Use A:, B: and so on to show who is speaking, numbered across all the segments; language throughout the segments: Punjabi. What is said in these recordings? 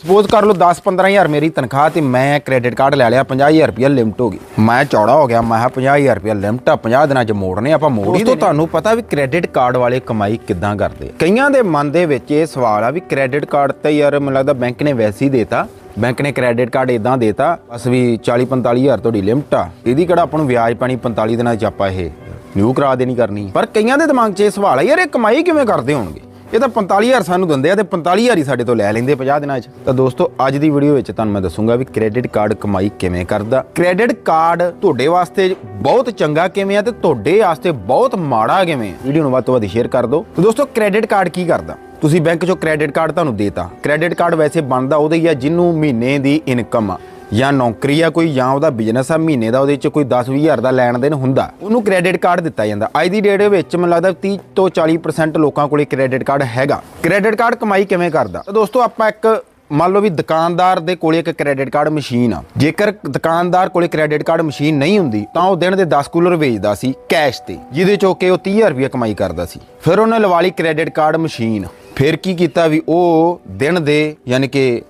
A: ਸਪੋਜ਼ ਕਰ ਲਓ 10-15000 ਮੇਰੀ ਤਨਖਾਹ ਤੇ ਮੈਂ ਕ੍ਰੈਡਿਟ ਕਾਰਡ ਲੈ ਲਿਆ 50000 ਰੁਪਏ ਲਿਮਟ ਹੋ ਗਈ। ਮੈਂ ਚੌੜਾ ਹੋ ਗਿਆ ਮੈਂ ਕਿਹਾ 50000 ਰੁਪਏ ਲਿਮਟ ਆ 50 ਦਿਨਾਂ ਚ ਮੋੜਨੇ ਆਪਾਂ ਮੋੜ ਤੋਂ ਤੁਹਾਨੂੰ ਪਤਾ ਵੀ ਕ੍ਰੈਡਿਟ ਕਾਰਡ ਵਾਲੇ ਕਮਾਈ ਕਿੱਦਾਂ ਕਰਦੇ ਆ। ਕਈਆਂ ਦੇ ਮਨ ਦੇ ਵਿੱਚ ਇਹ ਸਵਾਲ ਆ ਵੀ ਕ੍ਰੈਡਿਟ ਕਾਰਡ ਤੇ ਯਾਰ ਮੈਨੂੰ ਲੱਗਦਾ ਬੈਂਕ ਨੇ ਵੈਸੇ ਹੀ ਦੇਤਾ। ਬੈਂਕ ਨੇ ਕ੍ਰੈਡਿਟ ਕਾਰਡ ਇਦਾਂ ਦੇਤਾ ਬਸ ਵੀ 40-45000 ਤੁਹਾਡੀ ਲਿਮਟ ਆ। ਇਹਦੀ ਕਿਹੜਾ ਆਪਾਂ ਨੂੰ ਵਿਆਜ ਪਾਣੀ 45 ਦਿਨਾਂ ਚ ਆਪਾਂ ਇਹ ਨਿਊ ਕਰਾ ਦੇਣੀ ਕਰਨੀ ਪਰ ਕਈਆਂ ਦੇ ਦਿਮਾਗ 'ਚ ਇਹ ਸਵਾਲ ਆ ਯਾਰ ਇਹ ਕਮਾਈ ਕਿਵੇਂ ਕਰਦੇ ਹੋਣਗੇ? ਇਹ ਤਾਂ 45000 ਸਾਨੂੰ ਦਿੰਦੇ ਆ ਤੇ 45000 ਹੀ ਸਾਡੇ ਤੋਂ ਲੈ ਲੈਂਦੇ 50 ਦਿਨਾਂ 'ਚ। ਤਾਂ ਦੋਸਤੋ, ਅੱਜ ਦੀ ਵੀਡੀਓ ਵਿੱਚ ਤੁਹਾਨੂੰ ਮੈਂ ਦੱਸੂਗਾ ਵੀ ਕ੍ਰੈਡਿਟ ਕਾਰਡ ਕਮਾਈ ਕਿਵੇਂ ਕਰਦਾ। ਕ੍ਰੈਡਿਟ ਕਾਰਡ ਤੁਹਾਡੇ ਵਾਸਤੇ ਬਹੁਤ ਚੰਗਾ ਕਿਵੇਂ ਆ ਤੇ ਤੁਹਾਡੇ ਵਾਸਤੇ ਬਹੁਤ ਮਾੜਾ ਕਿਵੇਂ ਵੀਡੀਓ ਨੂੰ ਵੱਧ ਤੋਂ ਵੱਧ ਸ਼ੇਅਰ ਕਰ ਦਿਓ। ਤੇ ਦੋਸਤੋ ਕ੍ਰੈਡਿਟ ਕਾਰਡ ਕੀ ਕਰਦਾ? ਤੁਸੀਂ ਬੈਂਕ 'ਚੋਂ ਕ੍ਰੈਡਿਟ ਕਾਰਡ ਤੁਹਾਨੂੰ ਦੇਤਾ। ਕ੍ਰੈਡਿਟ ਕਾਰਡ ਵੈਸੇ ਬਣਦਾ ਉਹਦੇ ਹੀ ਆ ਜਿਹਨੂੰ ਮਹੀਨੇ ਦੀ ਇਨਕਮ ਆ। ਜਾਂ ਨੌਕਰੀ ਆ ਕੋਈ, ਜਾਂ ਉਹਦਾ ਬਿਜ਼ਨਸ ਆ, ਮਹੀਨੇ ਦਾ ਉਹਦੇ ਚ ਕੋਈ 10 ਹਜ਼ਾਰ ਦਾ ਲੈਣ ਦੇਣ ਹੁੰਦਾ, ਉਹਨੂੰ ਕ੍ਰੈਡਿਟ ਕਾਰਡ ਦਿੱਤਾ ਜਾਂਦਾ। ਅੱਜ ਦੀ ਡੇਟ ਵਿੱਚ ਮੈਨੂੰ ਲੱਗਦਾ 30 ਤੋਂ 40% ਲੋਕਾਂ ਕੋਲੇ ਕ੍ਰੈਡਿਟ ਕਾਰਡ ਹੈਗਾ। ਕ੍ਰੈਡਿਟ ਕਾਰਡ ਕਮਾਈ ਕਿਵੇਂ ਕਰਦਾ? ਦੋਸਤੋ, ਆਪਾਂ ਇੱਕ ਮੰਨ ਲਓ ਵੀ ਦੁਕਾਨਦਾਰ ਦੇ ਕੋਲੇ ਇੱਕ ਕ੍ਰੈਡਿਟ ਕਾਰਡ ਮਸ਼ੀਨ ਆ। ਜੇਕਰ ਦੁਕਾਨਦਾਰ ਕੋਲੇ ਕ੍ਰੈਡਿਟ ਕਾਰਡ ਮਸ਼ੀਨ ਨਹੀਂ ਹੁੰਦੀ, ਤਾਂ ਉਹ ਦਿਨ ਦੇ 10 ਕੂਲਰ ਵੇਚਦਾ ਸੀ ਕੈਸ਼ ਤੇ, ਜਿਹਦੇ ਚੋਂ ਕਿ ਉਹ 30000 ਰੁਪਏ ਕਮਾਈ ਕਰਦਾ ਸੀ। ਫਿਰ ਉਹਨੇ ਲਵਾ ਲਈ ਕ੍ਰੈਡਿਟ ਕਾਰਡ ਮਸ਼ੀਨ ਫਿਰ ਕੀ ਕੀਤਾ ਵੀ ਉਹ ਦਿਨ ਦੇ, ਯਾਨੀ ਕਿ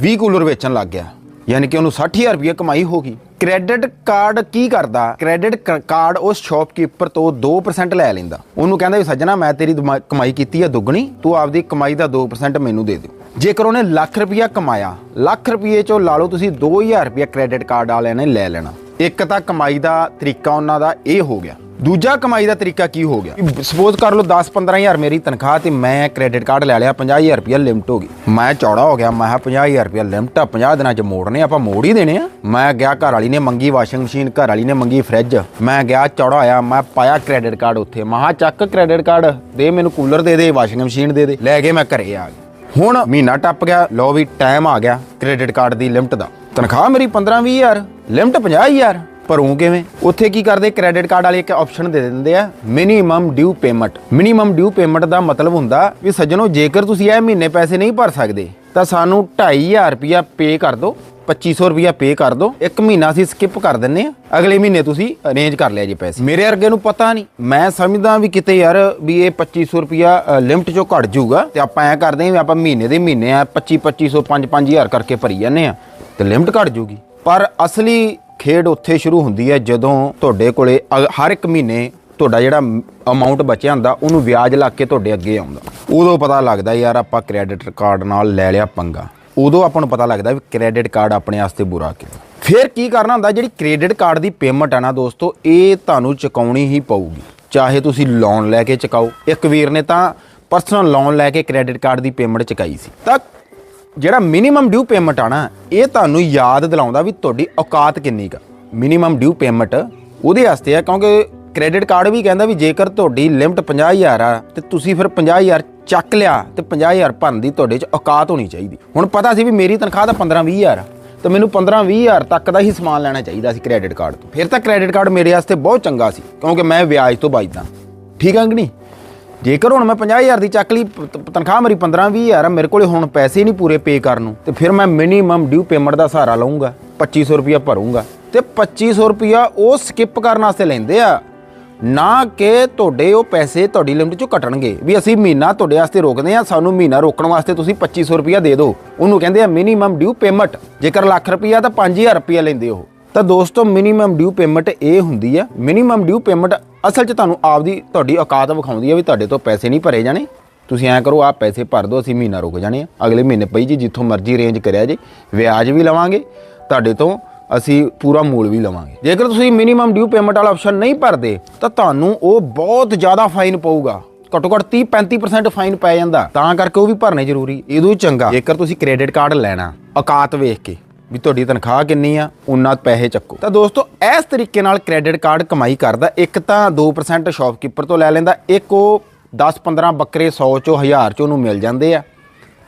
A: 20 ਕੂਲਰ ਵੇਚਣ ਲੱਗ ਗਿਆ। ਯਾਨੀ ਕਿ ਉਹਨੂੰ 60000 ਰੁਪਏ ਕਮਾਈ ਹੋ ਗਈ। ਕ੍ਰੈਡਿਟ ਕਾਰਡ ਕੀ ਕਰਦਾ? ਕ੍ਰੈਡਿਟ ਕ- ਕਾਰਡ ਉਸ ਸ਼ਾਪਕੀਪਰ ਤੋਂ 2% ਲੈ ਲੈਂਦਾ। ਉਹਨੂੰ ਕਹਿੰਦਾ ਵੀ, ਸੱਜਣਾ, ਮੈਂ ਤੇਰੀ ਦਮਾ- ਕਮਾਈ ਕੀਤੀ ਆ ਦੁੱਗਣੀ, ਤੂੰ ਆਪਦੀ ਕਮਾਈ ਦਾ 2% ਮੈਨੂੰ ਦੇ ਦੇ ਜੇਕਰ ਉਹਨੇ ਲੱਖ ਰੁਪਇਆ ਕਮਾਇਆ, ਲੱਖ ਰੁਪਏ ਚੋਂ ਲਾ ਲਓ, ਤੁਸੀਂ 2000 ਰੁਪਇਆ ਕ੍ਰੈਡਿਟ ਕਾਰਡ ਵਾਲਿਆਂ ਨੇ ਲੈ ਲੈਣਾ। ਇੱਕ ਤਾਂ ਕਮਾਈ ਦਾ ਤਰੀਕਾ ਉਹਨਾਂ ਦਾ ਇਹ ਹੋ ਗਿਆ। ਦੂਜਾ ਕਮਾਈ ਦਾ ਤਰੀਕਾ ਕੀ ਹੋ ਗਿਆ? ਸਪੋਜ਼ ਕਰ ਲਓ 10-15000 ਮੇਰੀ ਤਨਖਾਹ ਤੇ ਮੈਂ ਕ੍ਰੈਡਿਟ ਕਾਰਡ ਲੈ ਲਿਆ 50000 ਰੁਪਇਆ ਲਿਮਟ ਹੋ ਗਈ। ਮੈਂ ਚੌੜਾ ਹੋ ਗਿਆ, ਮੈਂ ਕਿਹਾ 50000 ਰੁਪਇਆ ਲਿਮਟ ਆ 50 ਦਿਨਾਂ ਚ ਮੋੜਨੇ ਆਪਾਂ ਮੋੜ ਹੀ ਦੇਣੇ ਆ। ਮੈਂ ਗਿਆ ਘਰ ਵਾਲੀ ਨੇ ਮੰਗੀ ਵਾਸ਼ਿੰਗ ਮਸ਼ੀਨ ਘਰ ਵਾਲੀ ਨੇ ਮੰਗੀ ਫ੍ਰਿਜ ਮੈਂ ਗਿਆ, ਚੌੜਾ ਹੋਇਆ, ਮੈਂ ਪਾਇਆ ਕ੍ਰੈਡਿਟ ਕਾਰਡ ਉੱਥੇ। ਮੈਂ ਕਿਹਾ ਚੱਕ ਕ੍ਰੈਡਿਟ ਕਾਰਡ ਦੇ ਮੈਨੂੰ ਕੂਲਰ ਦੇ ਦੇ ਵਾਸ਼ਿੰਗ ਮਸ਼ੀਨ ਦੇ ਦੇ। ਲੈ ਕੇ ਮੈਂ ਘਰੇ ਆ ਗਿਆ। ਹੁਣ ਮਹੀਨਾ ਟੱਪ ਗਿਆ ਲੋ ਵੀ ਟਾਈਮ ਆ ਗਿਆ ਕ੍ਰੈਡਿਟ ਕਾਰਡ ਦੀ ਲਿਮਟ ਦਾ। ਤਨਖਾਹ ਮੇਰੀ 15-20000 ਲਿਮਟ 50000 ਭਰੂੰ ਕਿਵੇਂ? ਉੱਥੇ ਕੀ ਕਰਦੇ? ਕ੍ਰੈਡਿਟ ਕਾਰਡ ਵਾਲੇ ਇੱਕ ਆਪਸ਼ਨ ਦੇ ਦਿੰਦੇ ਆ minimum due payment minimum due payment ਦਾ ਮਤਲਬ ਹੁੰਦਾ ਵੀ ਸੱਜਣੋ, ਜੇਕਰ ਤੁਸੀਂ ਇਹ ਮਹੀਨੇ ਪੈਸੇ ਨਹੀਂ ਭਰ ਸਕਦੇ, ਤਾਂ ਸਾਨੂੰ 2500 ਰੁਪਿਆ ਪੇ ਕਰ ਦਿਓ 2500 ਰੁਪਿਆ ਪੇ ਕਰ ਦਿਓ। ਇੱਕ ਮਹੀਨਾ ਅਸੀਂ ਸਕਿਪ ਕਰ ਦਿੰਨੇ ਆ। ਅਗਲੇ ਮਹੀਨੇ ਤੁਸੀਂ ਅਰੇਂਜ ਕਰ ਲਿਆ ਜੀ ਪੈਸੇ। ਮੇਰੇ ਵਰਗੇ ਨੂੰ ਪਤਾ ਨਹੀਂ। ਮੈਂ ਸਮਝਦਾ ਵੀ ਕਿਤੇ ਯਾਰ ਵੀ ਇਹ 2500 ਰੁਪਿਆ ਲਿਮਟ ਚੋਂ ਘਟ ਜਾਊਗਾ, ਤੇ ਆਪਾਂ ਐ ਕਰਦੇ ਆਂ ਵੀ ਆਪਾਂ ਮਹੀਨੇ ਦੇ ਮਹੀਨੇ ਆ 25 2500 5 5000 ਕਰਕੇ ਭਰੀ ਜਾਂਦੇ ਆ, ਤੇ ਲਿਮਟ ਘਟ ਜਾਊਗੀ। ਪਰ ਅਸਲੀ ਖੇਡ ਉੱਥੇ ਸ਼ੁਰੂ ਹੁੰਦੀ ਹੈ ਜਦੋਂ ਤੁਹਾਡੇ ਕੋਲੇ ਅ- ਹਰ ਇੱਕ ਮਹੀਨੇ ਤੁਹਾਡਾ ਜਿਹੜਾ ਅਮਾਉਂਟ ਬਚਿਆ ਹੁੰਦਾ, ਉਹਨੂੰ ਵਿਆਜ ਲਾ ਕੇ ਤੁਹਾਡੇ ਅੱਗੇ ਆਉਂਦਾ। ਉਦੋਂ ਪਤਾ ਲੱਗਦਾ ਯਾਰ ਆਪਾਂ ਕ੍ਰੈਡਿਟ ਕਾਰਡ ਨਾਲ ਲੈ ਲਿਆ ਪੰਗਾ। ਉਦੋਂ ਆਪਾਂ ਨੂੰ ਪਤਾ ਲੱਗਦਾ ਵੀ ਕ੍ਰੈਡਿਟ ਕਾਰਡ ਆਪਣੇ ਵਾਸਤੇ ਬੁਰਾ ਕਿਉਂ। ਫਿਰ ਕੀ ਕਰਨਾ ਹੁੰਦਾ, ਜਿਹੜੀ ਕ੍ਰੈਡਿਟ ਕਾਰਡ ਦੀ ਪੇਮੈਂਟ ਆ ਨਾ ਦੋਸਤੋ, ਇਹ ਤੁਹਾਨੂੰ ਚੁਕਾਉਣੀ ਹੀ ਪਊਗੀ। ਚਾਹੇ ਤੁਸੀਂ ਲੋਨ ਲੈ ਕੇ ਚੁਕਾਓ। ਇੱਕ ਵੀਰ ਨੇ ਤਾਂ ਪਰਸਨਲ ਲੋਨ ਲੈ ਕੇ ਕ੍ਰੈਡਿਟ ਕਾਰਡ ਦੀ ਪੇਮੈਂਟ ਚੁਕਾਈ ਸੀ। ਤਾਂ ਜਿਹੜਾ ਮਿਨੀਮਮ ਡਿਊ ਪੇਮੈਂਟ ਆ ਨਾ, ਇਹ ਤੁਹਾਨੂੰ ਯਾਦ ਦਿਲਾਉਂਦਾ ਵੀ ਤੁਹਾਡੀ ਔਕਾਤ ਕਿੰਨੀ ਕਾ ਮਿਨੀਮਮ ਡਿਊ ਪੇਮੈਂਟ ਉਹਦੇ ਵਾਸਤੇ ਆ, ਕਿਉਂਕਿ ਕ੍ਰੈਡਿਟ ਕਾਰਡ ਵੀ ਕਹਿੰਦਾ ਵੀ ਜੇਕਰ ਤੁਹਾਡੀ ਲਿਮਟ 50000 ਆ, ਤੇ ਤੁਸੀਂ ਫਿਰ 50000 ਚੱਕ ਲਿਆ, ਤੇ 50000 ਭਰਨ ਦੀ ਤੁਹਾਡੇ 'ਚ ਔਕਾਤ ਹੋਣੀ ਚਾਹੀਦੀ। ਹੁਣ ਪਤਾ ਸੀ ਵੀ ਮੇਰੀ ਤਨਖਾਹ ਤਾਂ 15-20000 ਆ, ਤੇ ਮੈਨੂੰ 15-20000 ਤੱਕ ਦਾ ਹੀ ਸਮਾਨ ਲੈਣਾ ਚਾਹੀਦਾ ਸੀ ਕ੍ਰੈਡਿਟ ਕਾਰਡ ਤੋਂ। ਫਿਰ ਤਾਂ ਕ੍ਰੈਡਿਟ ਕਾਰਡ ਮੇਰੇ ਵਾਸਤੇ ਬਹੁਤ ਚੰਗਾ ਸੀ, ਕਿਉਂਕਿ ਮੈਂ ਵਿਆਜ ਤੋਂ ਬਚਦਾ ਠੀਕ ਆ ਕਿ ਨਹੀਂ? ਜੇਕਰ ਹੁਣ ਮੈਂ 50000 ਦੀ ਚੱਕ ਲਈ ਤਨਖਾਹ ਮੇਰੀ 15-20000 ਆ, ਮੇਰੇ ਕੋਲੇ ਹੁਣ ਪੈਸੇ ਨਹੀਂ ਪੂਰੇ ਪੇ ਕਰਨ ਨੂੰ, ਤੇ ਫਿਰ ਮੈਂ ਮਿਨੀਮਮ ਡਿਊ ਪੇਮੈਂਟ ਦਾ ਸਹਾਰਾ ਲਵਾਂਗਾ 2500 ਰੁਪਇਆ ਭਰੂੰਗਾ, ਤੇ 2500 ਰੁਪਇਆ ਉਹ ਸਕਿਪ ਕਰਨ ਵਾਸਤੇ ਲੈਂਦੇ ਆ, ਨਾ ਕਿ ਤੁਹਾਡੇ ਉਹ ਪੈਸੇ ਤੁਹਾਡੀ ਲਿਮਟ ਚੋਂ ਕੱਟਣਗੇ ਵੀ ਅਸੀਂ ਮਹੀਨਾ ਤੁਹਾਡੇ ਵਾਸਤੇ ਰੋਕਦੇ ਆ ਸਾਨੂੰ ਮਹੀਨਾ ਰੋਕਣ ਵਾਸਤੇ ਤੁਸੀਂ 2500 ਰੁਪਇਆ ਦੇ ਦਿਓ, ਉਹਨੂੰ ਕਹਿੰਦੇ ਆ ਮਿਨੀਮਮ ਡਿਊ ਪੇਮੈਂਟ ਜੇਕਰ ਲੱਖ ਰੁਪਇਆ ਤਾਂ 5000 ਰੁਪਇਆ ਲੈਂਦੇ ਉਹ। ਤਾਂ ਦੋਸਤੋ ਮਿਨੀਮਮ ਡਿਊ ਪੇਮੈਂਟ ਇਹ ਹੁੰਦੀ ਆ। ਮਿਨੀਮਮ ਡਿਊ ਪੇਮੈਂਟ ਅਸਲ 'ਚ ਤੁਹਾਨੂੰ ਆਪਦੀ ਤੁਹਾਡੀ ਔਕਾਤ ਵਿਖਾਉਂਦੀ ਆ ਵੀ ਤੁਹਾਡੇ ਤੋਂ ਪੈਸੇ ਨਹੀਂ ਭਰੇ ਜਾਣੇ। ਤੁਸੀਂ ਐਂ ਕਰੋ, ਆਹ ਪੈਸੇ ਭਰ ਦਿਓ, ਅਸੀਂ ਮਹੀਨਾ ਰੁਕ ਜਾਣੇ ਆ। ਅਗਲੇ ਮਹੀਨੇ ਪਈ ਜੀ, ਜਿੱਥੋਂ ਮਰਜ਼ੀ ਰੇਂਜ ਕਰਿਆ ਜੇ। ਵਿਆਜ ਵੀ ਲਵਾਂਗੇ, ਤੁਹਾਡੇ ਤੋਂ ਅਸੀਂ ਪੂਰਾ ਮੂਲ ਵੀ ਲਵਾਂਗੇ। ਜੇਕਰ ਤੁਸੀਂ ਮਿਨੀਮਮ ਡਿਊ ਪੇਮੈਂਟ ਵਾਲਾ ਆਪਸ਼ਨ ਨਹੀਂ ਭਰਦੇ, ਤਾਂ ਤੁਹਾਨੂੰ ਉਹ ਬਹੁਤ ਜ਼ਿਆਦਾ ਫਾਈਨ ਪਊਗਾ। ਘੱਟੋ ਘੱਟ 30 35% ਫਾਈਨ ਪੈ ਜਾਂਦਾ। ਤਾਂ ਕਰਕੇ ਉਹ ਵੀ ਭਰਨੇ ਜ਼ਰੂਰੀ। ਇਹਦੋਂ ਹੀ ਚੰਗਾ, ਜੇਕਰ ਤੁਸੀਂ ਕ੍ਰੈਡਿਟ ਕਾਰਡ ਲੈਣਾ, ਔਕਾਤ ਵੇਖ ਕੇ। ਵੀ ਤੁਹਾਡੀ ਤਨਖਾਹ ਕਿੰਨੀ ਆ ਉਨਾ ਪੈਸੇ ਚੱਕੋ। ਤਾਂ ਦੋਸਤੋ, ਇਸ ਤਰੀਕੇ ਨਾਲ ਕ੍ਰੈਡਿਟ ਕਾਰਡ ਕਮਾਈ ਕਰਦਾ, ਇੱਕ ਤਾਂ 2% ਸ਼ਾਪਕੀਪਰ ਤੋਂ ਲੈ ਲੈਂਦਾ, ਇੱਕ ਉਹ 10-15 ਬੱਕਰੇ 100 ਚੋਂ 1000 ਚੋਂ ਉਹਨੂੰ ਮਿਲ ਜਾਂਦੇ ਆ।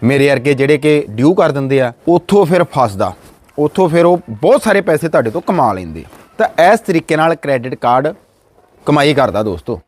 A: ਮੇਰੇ ਵਰਗੇ ਜਿਹੜੇ ਕਿ ਡਿਊ ਕਰ ਦਿੰਦੇ ਆ, ਉੱਥੋਂ ਫਿਰ ਫਸਦਾ। ਉੱਥੋਂ ਫਿਰ ਉਹ ਬਹੁਤ ਸਾਰੇ ਪੈਸੇ ਤੁਹਾਡੇ ਤੋਂ ਕਮਾ ਲੈਂਦੇ ਤਾਂ ਇਸ ਤਰੀਕੇ ਨਾਲ ਕ੍ਰੈਡਿਟ ਕਾਰਡ ਕਮਾਈ ਕਰਦਾ ਦੋਸਤੋ।